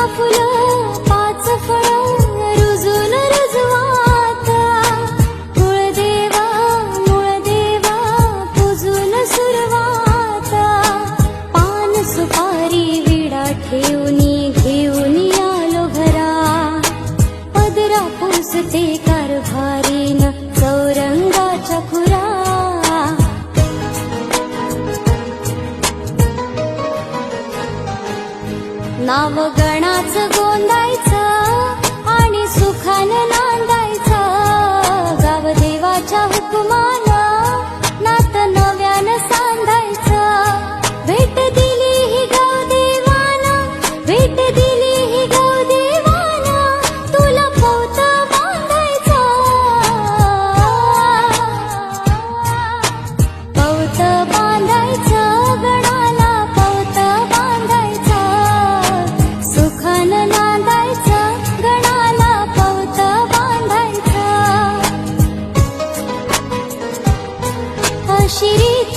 सहा फुलं पाच फळ रुजून रुजवात. कुळदेवा मुळदेवा पूजून सुरवात. पान सुपारी विडा ठेवणी घेऊन आलो घरा. पदरा पुसते कारभारीन नाव गणाच गोंदायचं आणि सुखान नांदायचं. गाव देवाच्या हुकुमानं 知り